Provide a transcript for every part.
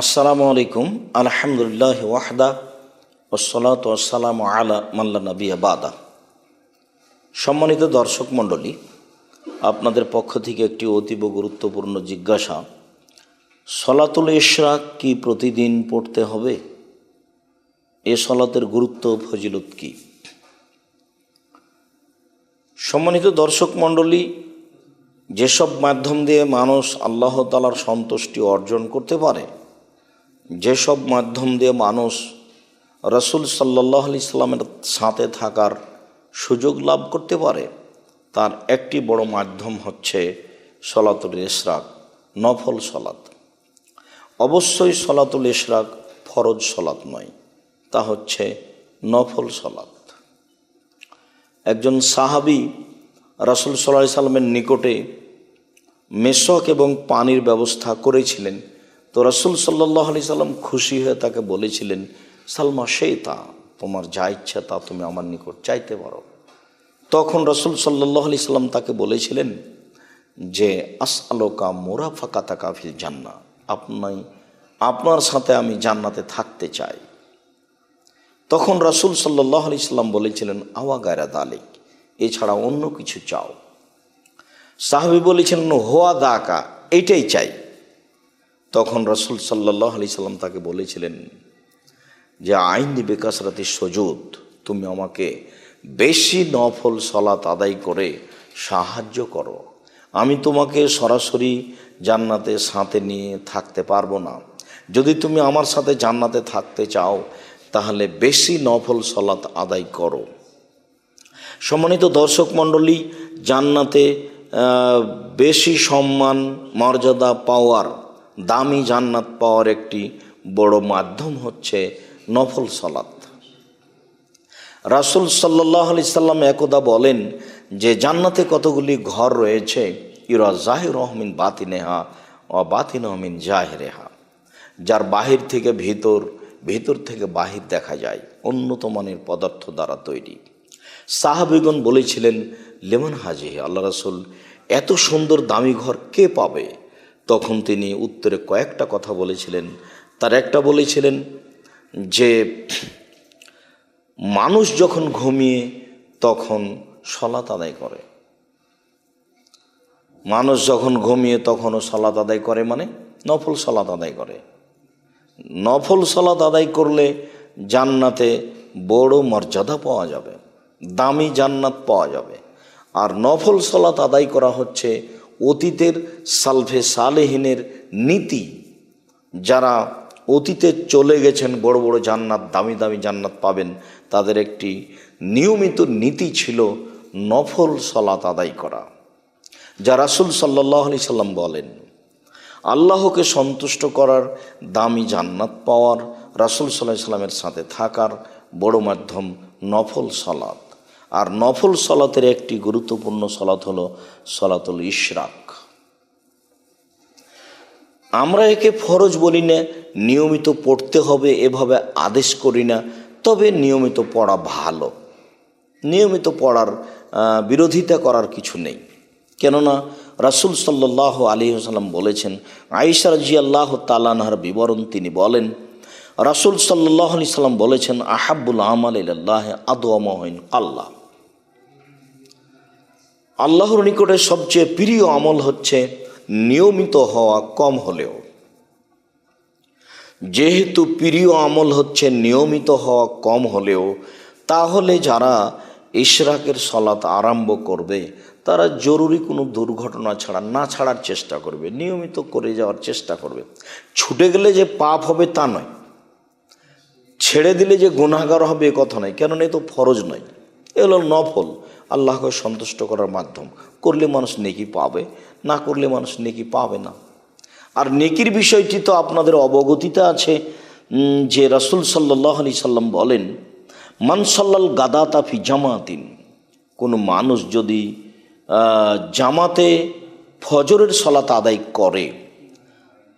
আসসালামু আলাইকুম। আলহামদুলিল্লাহ ওয়াহদা ওসলাত আসসালাম আলা মাল্লা নবী বাদা। সম্মানিত দর্শক মণ্ডলী, আপনাদের পক্ষ থেকে একটি অতীব গুরুত্বপূর্ণ জিজ্ঞাসা, সলাতুল ইশরাক কি প্রতিদিন পড়তে হবে? এ সলাতের গুরুত্ব ফজিলত কি? সম্মানিত দর্শক মণ্ডলী, যেসব মাধ্যম দিয়ে মানুষ আল্লাহ তালার সন্তুষ্টি অর্জন করতে পারে যেসব মাধ্যম দিয়ে মানুষ রসুল সাল্লাহ আলি ইসলামের সাথে থাকার সুযোগ লাভ করতে পারে, তার একটি বড় মাধ্যম হচ্ছে সলাতুল ইশরাক, নফল সলাত অবশ্যই সলাতুল ইশরাক ফরজ সলাত নয়, তা হচ্ছে নফল সলাত একজন সাহাবি রাসুল সাল্লাহ সাল্লামের নিকটে মেশক এবং পানির ব্যবস্থা করেছিলেন। তো রসুল সাল্লাহ আলি সাল্লাম খুশি হয়ে তাকে বলেছিলেন, সালমা সেই তা তোমার যা ইচ্ছা তা তুমি আমার নিকট চাইতে পারো। তখন রসুল সাল্লাহ আলি সাল্লাম তাকে বলেছিলেন যে আস আলোকা মোরা ফাঁকা তাকা ফিল জান্না আপনি, আপনার সাথে আমি জান্নাতে থাকতে চাই। তখন রসুল সাল্লাহ আলি সাল্লাম বলেছিলেন, আওয়া গায়রা দালিক, এছাড়া অন্য কিছু চাও। সাহাবি বলেছিলেন হোয়া দাকা এইটাই চাই। তখন রসুল সাল্লাহ আলি সাল্লাম তাকে বলেছিলেন যে, আইন বেকাসরাতি সজুদ, তুমি আমাকে বেশি নফল সলাত আদায় করে সাহায্য করো। আমি তোমাকে সরাসরি জান্নাতে সাথে নিয়ে থাকতে পারব না। যদি তুমি আমার সাথে জান্নাতে থাকতে চাও, তাহলে বেশি নফল সলাত আদায় করো। সম্মানিত দর্শক মণ্ডলী, জান্নাতে বেশি সম্মান, মর্যাদা, পাওয়ার দামি জান্নাত পাওয়ার একটি বড় মাধ্যম হচ্ছে নফল সলাত। রাসুল সাল্লাহ আলি সাল্লাম একদা বলেন যে জান্নাতে কতগুলি ঘর রয়েছে ইরা জাহির রহমিন বাতিনেহা ও বাতিন রহমিন জাহেরেহা। যার বাহির থেকে ভিতর ভিতর থেকে বাহির দেখা যায়, উন্নত মানের পদার্থ দ্বারা তৈরি। সাহাবিগণ বলেছিলেন, লেমন হাজি আল্লাহ রাসুল, এত সুন্দর দামি ঘর কে পাবে? তখন তিনি উত্তরে কয়েকটা কথা বলেছিলেন। তার একটা বলেছিলেন যে, মানুষ যখন ঘুমিয়ে তখন সলাত আদায় করে। মানুষ যখন ঘুমিয়ে তখনও সলাত আদায় করে মানে নফল সলাত আদায় করে। নফল সলাত আদায় করলে জান্নাতে বড় মর্যাদা পাওয়া যাবে, দামি জান্নাত পাওয়া যাবে। আর নফল সলাত আদায় করা হচ্ছে অতীতের সালফে সালেহিনের নীতি। যারা অতীতে চলে গেছেন, বড় বড় জান্নাত, দামি দামি জান্নাত পাবেন, তাদের একটি নিয়মিত নীতি ছিল নফল সলাত আদায় করা। যা রাসুল সাল্লাহ আলি সাল্লাম বলেন, আল্লাহকে সন্তুষ্ট করার দামি জান্নাত পাওয়ার রাসুল সাল্লাহ সাল্লামের সাথে থাকার বড় মাধ্যম নফল সলাত। আর নফল সলাতের একটি গুরুত্বপূর্ণ সলাত হল সলাতুল ইশরাক। আমরা একে ফরজ বলি না, নিয়মিত পড়তে হবে, এভাবে আদেশ করি না, তবে নিয়মিত পড়া ভালো। নিয়মিত পড়ার বিরোধিতা করার কিছু নেই। কেননা রাসুল সাল্লাহ আলী সাল্লাম বলেছেন আইসা রাজি আল্লাহ তালানহার বিবরণ তিনি বলেন, রাসুল সাল্লাহ আলি সাল্লাম বলেছেন আহাবুল আমাল ইল্লাহ আদোয়ামহিন আল্লাহ আল্লাহর নিকটে সবচেয়ে প্রিয় আমল হচ্ছে নিয়মিত হওয়া কম হলেও। যেহেতু প্রিয় আমল হচ্ছে নিয়মিত হওয়া কম হলেও, তাহলে যারা ইশরাকের সলাত আরম্ভ করবে, তারা জরুরি কোনো দুর্ঘটনা ছাড়া না ছাড়ার চেষ্টা করবে, নিয়মিত করে যাওয়ার চেষ্টা করবে। ছুটে গেলে যে পাপ হবে তা নয়। ছেড়ে দিলে যে গুণাগার হবে এ কথা নয়, কেননা এ তো ফরজ নয়। এ হলো নফল। আল্লাহকে সন্তুষ্ট করার মাধ্যম। করলে মানুষ নেকি পাবে, না করলে মানুষ নেকি পাবে না। আর নেকির বিষয়টি তো আপনাদের অবগতিতে আছে। যে রাসুল সাল্লাহ আলি সাল্লাম বলেন মানসাল্লাল গাদা তাফি জামাতিন। কোনো মানুষ যদি জামাতে ফজরের সলাত আদায় করে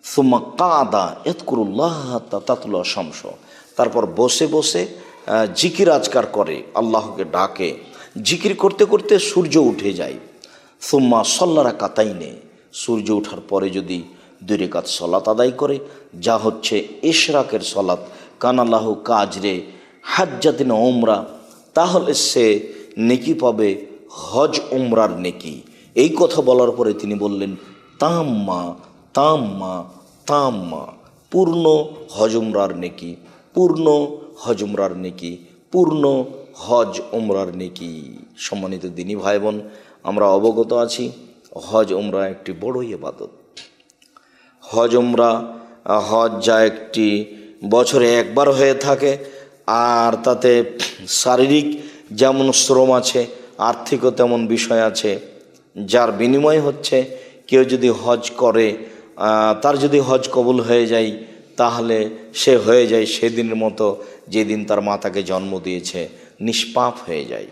সুমা কাদা এতকুরুল্লাহ তাতুল্লাহ শামস। তারপর বসে বসে জিকির আজকার করে, আল্লাহকে ডাকে। জিকির করতে করতে সূর্য উঠে যায়। সুম্মা সল্লারা কাতাইনে সূর্য ওঠার পরে যদি দুই রেখাত সলাত আদায় করে, যা হচ্ছে ইশরাকের সলাত, কানাল্লাহ কাজরে হাজ্জাতিন ওমরা তাহলে সে নেকি পাবে হজ উমরার নেকি। এই কথা বলার পরে তিনি বললেন, তাম্মা তাম্মা তাম্মা, পূর্ণ হজমরার নেকি, পূর্ণ হজমরার নেকি, পূর্ণ হজ উমরার নেকি। সম্মানিত দিনী ভাই বোন আমরা অবগত আছি, হজ উমরা একটি বড়ই এবাদত হজ উমরা, হজ যা একটি বছরে একবার হয়ে থাকে, আর তাতে শারীরিক যেমন শ্রম আছে, আর্থিকও তেমন বিষয় আছে, যার বিনিময় হচ্ছে, কেউ যদি হজ করে তার যদি হজ কবুল হয়ে যায়, তাহলে সে হয়ে যায় সেদিনের মতো, যেদিন তার মাতাকে জন্ম দিয়েছে। নিষ্পাপ হয়ে যায়।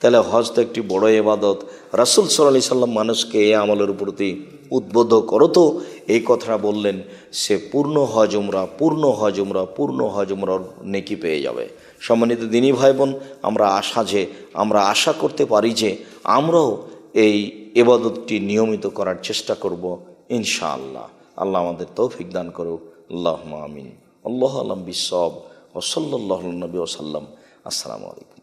তাহলে হজ তো একটি বড় এবাদত রাসুল সাল্লাহ সাল্লাম মানুষকে এই আমলের প্রতি উদ্বুদ্ধ করো তো। এই কথাটা বললেন, সে পূর্ণ হজ উমরা, পূর্ণ হজ উমরা, পূর্ণ হজ উমরার নেকি পেয়ে যাবে। সম্মানিত দিনী ভাই বোন আমরা আশা যে, আমরা আশা করতে পারি যে, আমরাও এই এবাদতটি নিয়মিত করার চেষ্টা করব ইনশাআল্লাহ। আল্লাহ আমাদের তৌফিক দান করুক। আল্লাহ আমিন। আল্লাহ আলম বিসব ওসল্লাহ নবী ওসাল্লাম আসসালামু আলাইকুম।